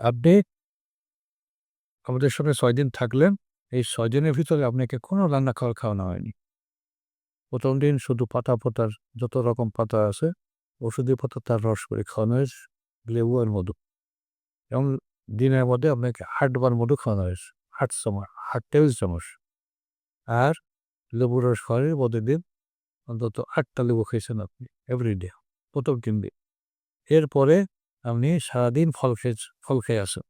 আপনি আমাদের সঙ্গে ছয় দিন থাকলেন। এই ছয় দিনের ভিতরে আপনাকে কোনো রান্না খাবার খাওয়ানো হয়নি। প্রথম দিন শুধু পাতা পাতার যত রকম পাতা আছে, ঔষধি পাতা তার রস করে খাওয়ানো হয়েছে, লেবু আর মধু। এবং দিনের মধ্যে আপনাকে ৮ বার মধু খাওয়ানো হয়েছে। ৮ চামচ ৮ টেবিল চামচ। আর লেবুর রস খাওয়ালে প্রতিদিন অন্তত আটটা লেবু খেয়েছেন আপনি এভরিডে ১ম ৩ দিন। এরপরে আপনি সারাদিন ফল খেয়ে ফল খেয়ে আসেন।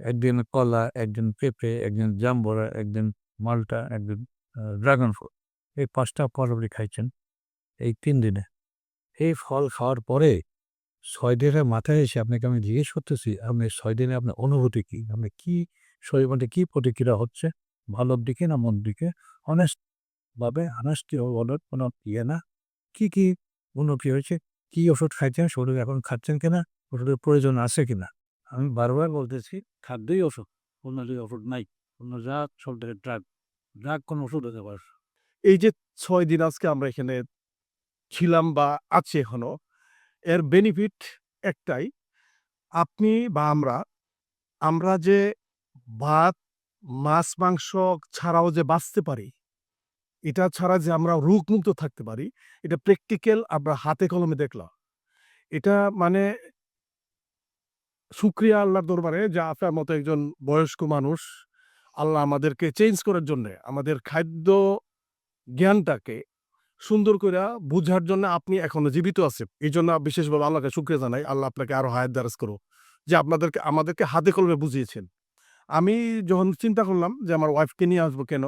একদিন কলা, একদিন পেঁপে, একদিন জাম্বুরা, একদিন মাল্টা, একদিন ড্রাগন ফ্রুট। এই ৫ টা ফল আপনি খাইছেন এই তিন দিনে। এই ফল খাওয়ার পরে ছয় দিনের মাথায় এসে আপনাকে আমি জিজ্ঞেস করতেছি, আপনি ছয় দিনে আপনার অনুভূতি কী আপনি কি শরীর মধ্যে কী প্রতিক্রিয়া হচ্ছে? ভালোর দিকে না মন দিকে? honest ভাবে honesty বলার কোনো ইয়ে না। কী কী উন্নতি হয়েছে? কি ওষুধ খাইছেন? শরীরে এখন খাচ্ছেন কিনা? ওষুধের প্রয়োজন আছে কিনা? আমি বারবার বলতেছি খাদ্যই ওষুধ। অন্য জায়গায় ওষুধ নাই। অন্য যা সব জায়গায় ড্রাগ। ড্রাগ কোনো ওষুধ হতে পারে এই যে ছয় দিন আজকে আমরা এখানে ছিলাম বা আছি এখনও, এর বেনিফিট একটাই। আপনি বা আমরা, আমরা যে ভাত, মাছ, মাংস ছাড়াও যে বাঁচতে পারি, এটা ছাড়া যে আমরা রোগমুক্ত থাকতে পারি, এটা প্র্যাকটিক্যাল আমরা হাতে কলমে দেখলাম। এটা মানে শুকরিয়া আল্লাহর দরবারে যে আপনার মতো একজন বয়স্ক মানুষ, আল্লাহ আমাদেরকে চেঞ্জ করার জন্যে, আমাদের খাদ্য জ্ঞানটাকে সুন্দর কইরা বুঝার জন্য আপনি এখনও জীবিত আছেন। এইজন্য বিশেষভাবে আল্লাহকে শুকরিয়া জানাই। আল্লাহ আপনাকে আরও হায়াত দারাজ করুক। যে আপনাদেরকে আমাদেরকে হাতে কলমে বুঝিয়েছেন। আমি যখন চিন্তা করলাম যে আমার ওয়াইফকে নিয়ে আসব কেন?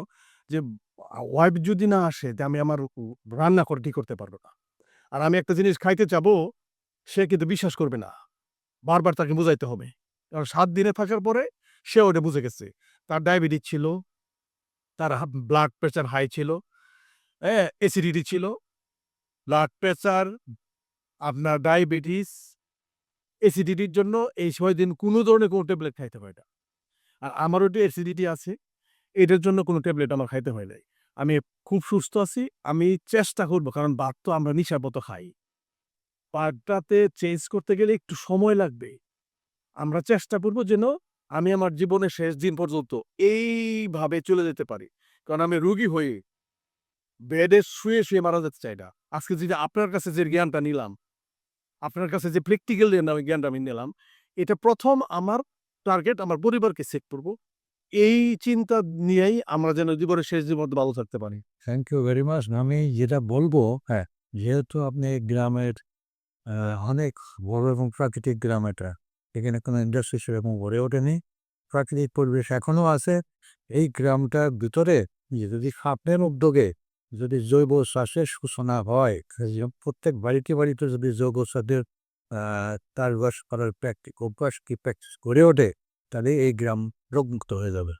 যে ওয়াইফ যদি না আসে যে আমি আমার রান্না করে ঠিক করতে পারব না। আর আমি একটা জিনিস খাইতে চাবো, সে কিন্তু বিশ্বাস করবে না। বারবার তাকে বুঝাইতে হবে। কারণ সাত দিনে থাকার পরে সে ওটা বুঝে গেছে। তার ডায়াবেটিস ছিল, তার ব্লাড প্রেশার হাই ছিল, হ্যাঁ? অ্যাসিডিটি ছিল, ব্লাড প্রেশার, আপনার ডায়াবেটিস, অ্যাসিডিটির জন্য এই ৬ দিন কোনো ধরনের কোনো ট্যাবলেট খাইতে হয় না। আর আমারও একটু অ্যাসিডিটি আছে। এটার জন্য কোনো ট্যাবলেট আমার খাইতে হয় নাই। আমি খুব সুস্থ আছি। আমি চেষ্টা করব কারণ ভাত তো আমরা নিশার মতো খাই। ভাতটাতে চেঞ্জ করতে গেলে একটু সময় লাগবে। আমরা চেষ্টা করব যেন আমি আমার জীবনের শেষ দিন পর্যন্ত এইভাবে চলে যেতে পারি। কারণ আমি রোগী হয়ে বেডে শুয়ে, শুয়ে মারা যেতে চাই না। আজকে যদি আপনার কাছে যে জ্ঞানটা নিলাম, আপনার কাছে যে প্র্যাকটিক্যাল জ্ঞানটা আমি নিলাম, এটা প্রথম আমার টার্গেট আমার পরিবারকে সেভ করব। এই চিন্তা নিয়েই আমরা যেন জীবনের শেষ পর্যন্ত ভালো থাকতে পারি। Thank you very much. আমি যেটা বলব হ্যাঁ, যেহেতু আপনি গ্রামের অনেক বড় এবং প্রাকৃতিক গ্রাম এটা। এখানে কোনো ইন্ডাস্ট্রি সেরকম গড়ে ওঠেনি। প্রাকৃতিক পরিবেশ এখনও আছে। এই গ্রামটার ভিতরে যদি আপনার উদ্যোগে যদি জৈব চাষের সূচনা হয়, প্রত্যেক বাড়িতে, বাড়িতে যদি জৈব চাষের চাষবাস করার প্র্যাকটি অভ্যাস কি প্র্যাকটিস গড়ে ওঠে, তাহলে এই গ্রাম রোগমুক্ত হয়ে যাবে।